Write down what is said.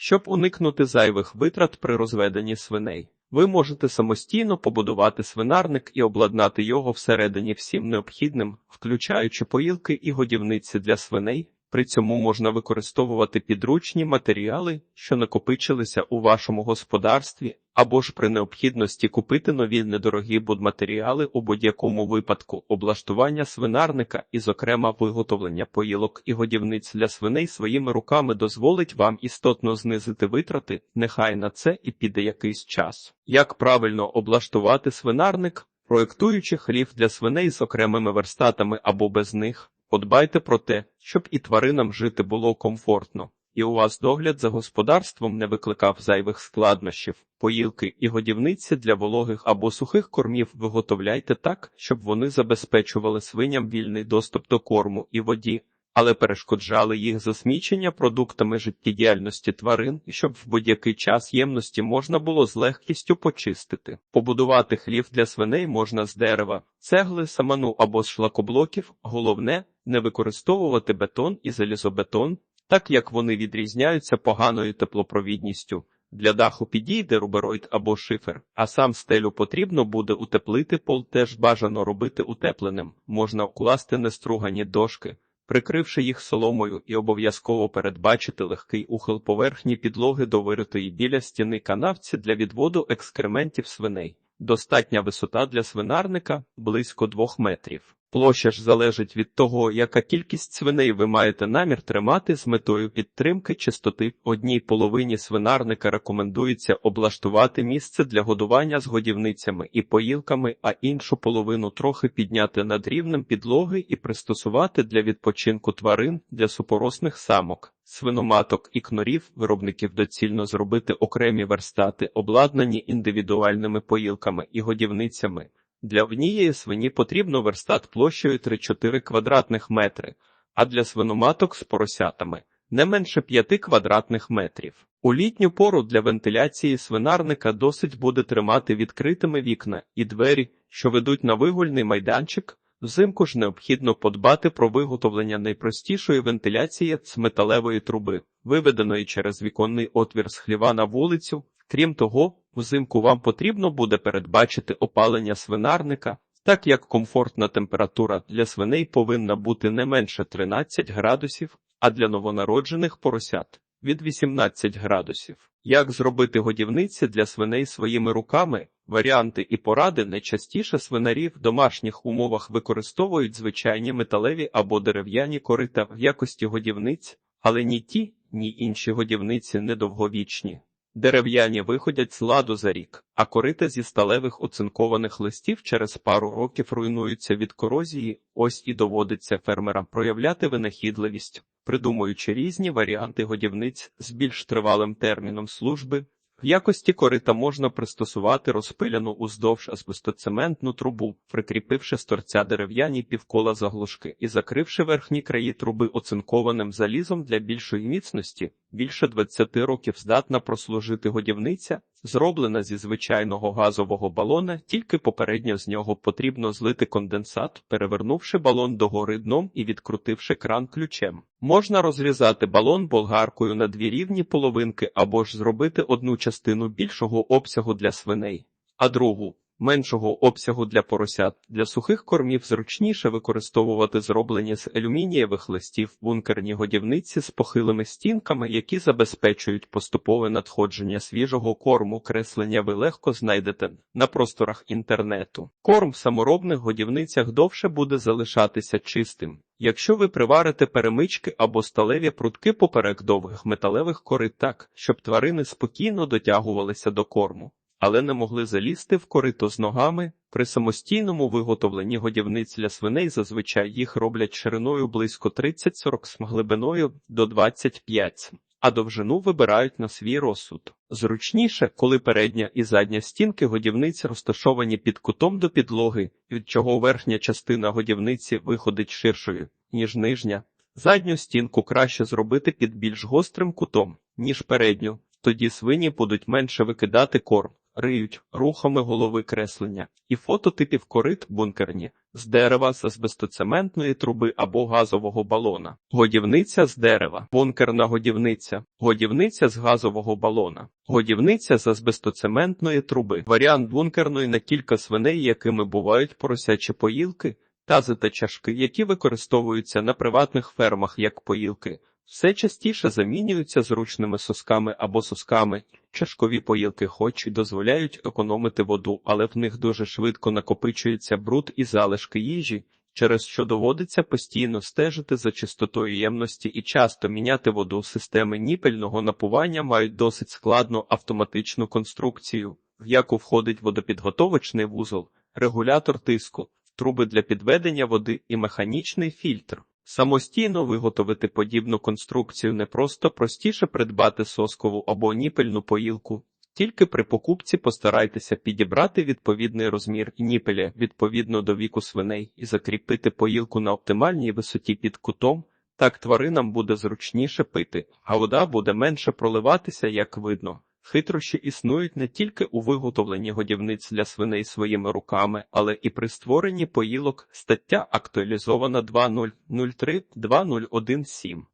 Щоб уникнути зайвих витрат при розведенні свиней, ви можете самостійно побудувати свинарник і обладнати його всередині всім необхідним, включаючи поїлки і годівниці для свиней. При цьому можна використовувати підручні матеріали, що накопичилися у вашому господарстві, або ж при необхідності купити нові недорогі будматеріали у будь-якому випадку облаштування свинарника і, зокрема, виготовлення поїлок і годівниць для свиней своїми руками дозволить вам істотно знизити витрати, нехай на це і піде якийсь час. Як правильно облаштувати свинарник, проєктуючи хлів для свиней з окремими верстатами або без них. Подбайте про те, щоб і тваринам жити було комфортно, і у вас догляд за господарством не викликав зайвих складнощів. Поїлки і годівниці для вологих або сухих кормів виготовляйте так, щоб вони забезпечували свиням вільний доступ до корму і воді, але перешкоджали їх засмічення продуктами життєдіяльності тварин, щоб в будь-який час ємності можна було з легкістю почистити. Побудувати хлів для свиней можна з дерева, цегли, саману або з шлакоблоків. Головне не використовувати бетон і залізобетон, так як вони відрізняються поганою теплопровідністю. Для даху підійде рубероїд або шифер, а сам стелю потрібно буде утеплити, пол теж бажано робити утепленим. Можна вкласти нестругані дошки, прикривши їх соломою і обов'язково передбачити легкий ухил поверхні підлоги до виритої біля стіни канавці для відводу екскрементів свиней. Достатня висота для свинарника близько двох метрів. Площа ж залежить від того, яка кількість свиней ви маєте намір тримати з метою підтримки чистоти. Одній половині свинарника рекомендується облаштувати місце для годування з годівницями і поїлками, а іншу половину трохи підняти над рівнем підлоги і пристосувати для відпочинку тварин для супоросних самок. Свиноматок і кнорів виробників доцільно зробити окремі верстати, обладнані індивідуальними поїлками і годівницями. Для однієї свині потрібно верстат площею 3-4 квадратних метри, а для свиноматок з поросятами не менше 5 квадратних метрів. У літню пору для вентиляції свинарника досить буде тримати відкритими вікна і двері, що ведуть на вигульний майданчик. Взимку ж необхідно подбати про виготовлення найпростішої вентиляції з металевої труби, виведеної через віконний отвір з хліва на вулицю. Крім того, взимку вам потрібно буде передбачити опалення свинарника, так як комфортна температура для свиней повинна бути не менше 13 градусів, а для новонароджених поросят від 18 градусів. Як зробити годівниці для свиней своїми руками? Варіанти і поради найчастіше свинарі в домашніх умовах використовують звичайні металеві або дерев'яні корита в якості годівниць, але ні ті, ні інші годівниці недовговічні. Дерев'яні виходять з ладу за рік, а корита зі сталевих оцинкованих листів через пару років руйнуються від корозії, ось і доводиться фермерам проявляти винахідливість, придумуючи різні варіанти годівниць з більш тривалим терміном служби. В якості корита можна пристосувати розпиляну уздовж азбестоцементну трубу, прикріпивши з торця дерев'яні півкола заглушки і закривши верхні краї труби оцинкованим залізом для більшої міцності, більше 20 років здатна прослужити годівниця, зроблена зі звичайного газового балона, тільки попередньо з нього потрібно злити конденсат, перевернувши балон догори дном і відкрутивши кран ключем. Можна розрізати балон болгаркою на дві рівні половинки або ж зробити одну частину більшого обсягу для свиней, а другу меншого обсягу для поросят. Для сухих кормів зручніше використовувати зроблені з алюмінієвих листів бункерні годівниці з похилими стінками, які забезпечують поступове надходження свіжого корму. Креслення ви легко знайдете на просторах інтернету. Корм в саморобних годівницях довше буде залишатися чистим. Якщо ви приварите перемички або сталеві прутки поперек довгих металевих корит так, щоб тварини спокійно дотягувалися до корму, але не могли залізти в корито з ногами, при самостійному виготовленні годівниць для свиней зазвичай їх роблять шириною близько 30-40 см, глибиною до 25 а довжину вибирають на свій розсуд. Зручніше, коли передня і задня стінки годівниць розташовані під кутом до підлоги, від чого верхня частина годівниці виходить ширшою, ніж нижня. Задню стінку краще зробити під більш гострим кутом, ніж передню, тоді свині будуть менше викидати корм, риють, рухами голови креслення, і фото типів корит бункерні, з дерева з азбестоцементної труби або газового балона, годівниця з дерева, бункерна годівниця, годівниця з газового балона, годівниця з азбестоцементної труби, варіант бункерної на кілька свиней, якими бувають поросячі поїлки, тази та чашки, які використовуються на приватних фермах як поїлки. Все частіше замінюються зручними сосками або сосками. Чашкові поїлки хоч і дозволяють економити воду, але в них дуже швидко накопичується бруд і залишки їжі, через що доводиться постійно стежити за чистотою ємності і часто міняти воду. Системи ніпельного напування мають досить складну автоматичну конструкцію, в яку входить водопідготовочний вузол, регулятор тиску, труби для підведення води і механічний фільтр. Самостійно виготовити подібну конструкцію не просто простіше придбати соскову або ніпельну поїлку. Тільки при покупці постарайтеся підібрати відповідний розмір ніпеля відповідно до віку свиней і закріпити поїлку на оптимальній висоті під кутом. Так тваринам буде зручніше пити, а вода буде менше проливатися, як видно. Хитрощі існують не тільки у виготовленні годівниць для свиней своїми руками, але і при створенні поїлок. Стаття актуалізована 2003-2017.